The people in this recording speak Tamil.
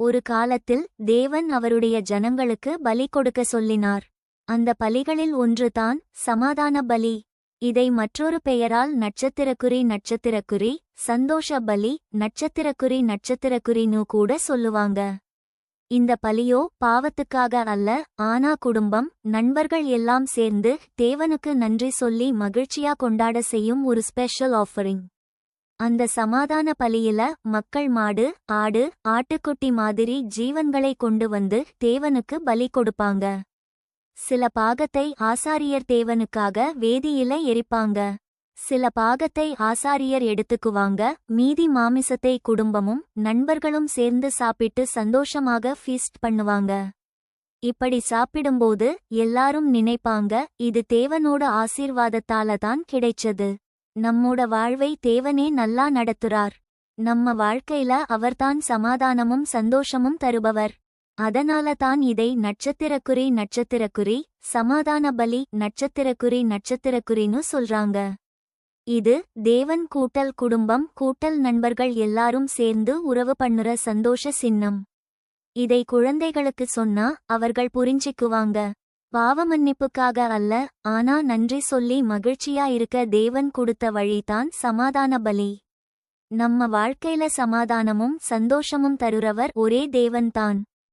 ஒரு காலத்தில் தேவன் அவருடைய ஜனங்களுக்கு பலி கொடுக்க சொல்லினார். அந்த பலிகளில் ஒன்றுதான் சமாதான பலி. இதை மற்றொரு பெயரால் நட்சத்திரக்குறி நட்சத்திரக்குறி சந்தோஷ பலி நட்சத்திரக்குறி நட்சத்திரக்குறின்னு கூட சொல்லுவாங்க. இந்த பலியோ பாவத்துக்காக அல்ல ஆனா குடும்பம் நண்பர்கள் எல்லாம் சேர்ந்து தேவனுக்கு நன்றி சொல்லி மகிழ்ச்சியா கொண்டாட செய்யும் ஒரு ஸ்பெஷல் ஆஃபரிங் அந்த சமாதான பலியில மக்கள் மாடு ஆடு ஆட்டுக்குட்டி மாதிரி ஜீவன்களை கொண்டு வந்து தேவனுக்கு பலி கொடுப்பாங்க. சில பாகத்தை ஆசாரியர் தேவனுக்காக வேதியில எரிப்பாங்க. சில பாகத்தை ஆசாரியர் எடுத்துக்குவாங்க. மீதி மாமிசத்தை குடும்பமும் நண்பர்களும் சேர்ந்து சாப்பிட்டு சந்தோஷமாக ஃபீஸ்ட் பண்ணுவாங்க. இப்படி சாப்பிடும்போது எல்லாரும் நினைப்பாங்க இது தேவனோட ஆசீர்வாதத்தால தான் கிடைச்சது. நம்மோட வாழ்வை தேவனே நல்லா நடத்துறார். நம்ம வாழ்க்கையில அவர்தான் சமாதானமும் சந்தோஷமும் தருபவர். அதனால தான் இதை நட்சத்திரக்குறி நட்சத்திரக்குறி சமாதான பலி நட்சத்திரக்குறி நட்சத்திரக்குறின்னு சொல்றாங்க. இது தேவன் கூட்டல் குடும்பம் கூட்டல் நண்பர்கள் எல்லாரும் சேர்ந்து உறவு பண்ணுற சந்தோஷ சின்னம். இதை குழந்தைகளுக்கு சொன்னா அவர்கள் புரிஞ்சிக்குவாங்க. பாவமன்னிப்புக்காக அல்ல ஆனா நன்றி சொல்லி மகிழ்ச்சியா இருக்க தேவன் கொடுத்த வழிதான் சமாதான பலி நம்ம வாழ்க்கையில சமாதானமும் சந்தோஷமும் தருறவர் ஒரே தேவன்தான்.